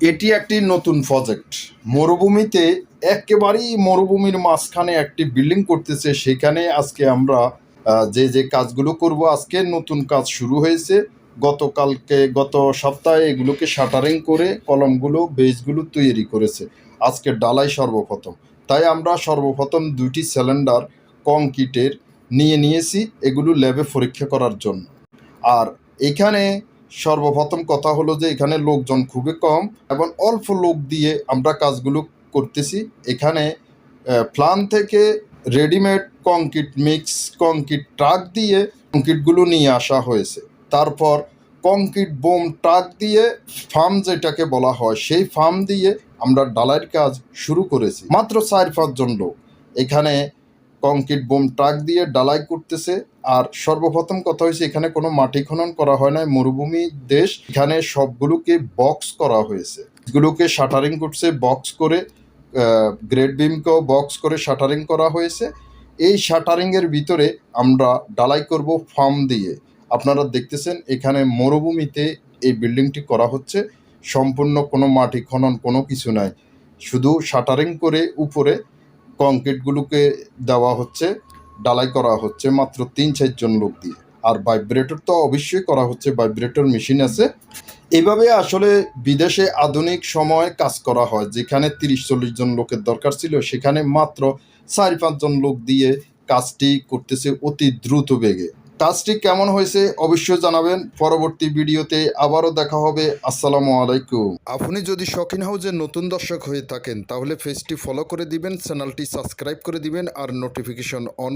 এটি একটি নতুন প্রজেক্ট মরুভূমিতে একেবারেই মরুভূমির মাঝখানে একটি বিল্ডিং করতেছে। সেখানে আজকে আমরা যে যে কাজগুলো করব, আজকে নতুন কাজ শুরু হয়েছে। গতকালকে, গত সপ্তাহে এগুলোকে শাটারিং করে কলমগুলো বেসগুলো তৈরি করেছে। আজকে ডালাই সর্বপ্রথম। তাই আমরা সর্বপ্রথম দুটি সিলিন্ডার কংক্রিটের নিয়ে নিয়েছি, এগুলো ল্যাবে পরীক্ষা করার জন্য। আর এখানে সর্বপ্রথম কথা হলো যে এখানে লোকজন খুবই কম এবং অল্প লোক দিয়ে আমরা কাজগুলো করতেছি। এখানে প্লান থেকে readymade concrete, mix concrete truck দিয়ে কংক্রিটগুলো নিয়ে আসা হয়েছে। তারপর কংক্রিট বোম ট্রাক দিয়ে ফার্ম যেটাকে বলা হয়, সেই ফার্ম দিয়ে আমরা ডালাইয়ের কাজ শুরু করেছি। মাত্র চার পাঁচজন লোক। এখানে কংক্রিট বোম ট্রাক দিয়ে ডালাই করতেছে। আর সর্বপ্রথম কথা হয়েছে এখানে কোনো মাটি খনন করা হয় না মরুভূমি দেশ। এখানে সবগুলোকে বক্স করা হয়েছে। এগুলোকে শাটারিং করছে বক্স করে গ্রেড বিমকেও বক্স করে শাটারিং করা হয়েছে। এই শাটারিংয়ের ভিতরে আমরা ডালাই করব ফার্ম দিয়ে। আপনারা দেখতেছেন, এখানে মরুভূমিতে এই বিল্ডিংটি করা হচ্ছে। সম্পূর্ণ কোনো মাটি খনন কোনো কিছু নাই। শুধু শাটারিং করে উপরে কংক্রিটগুলোকে দেওয়া হচ্ছে ডালাই করা হচ্ছে মাত্র তিন চারজন লোক দিয়ে। আর ভাইব্রেটর তো অবশ্যই করা হচ্ছে, ভাইব্রেটর মেশিন আছে। এভাবে আসলে বিদেশে আধুনিক সময়ে কাজ করা হয়, যেখানে তিরিশ চল্লিশ জন লোকের দরকার ছিল, সেখানে মাত্র চারি পাঁচজন লোক দিয়ে কাজটি করতেছে অতি দ্রুত বেগে। কাজটি কেমন হয়েছে অবশ্যই জানাবেন। পরবর্তী ভিডিওতে আবারও দেখা হবে। আসসালামু আলাইকুম। আপনি যদি শখিন হাউজের নতুন দর্শক হয়ে থাকেন, তাহলে ফেসটি ফলো করে দিবেন, চ্যানেলটি সাবস্ক্রাইব করে দিবেন আর নোটিফিকেশন অন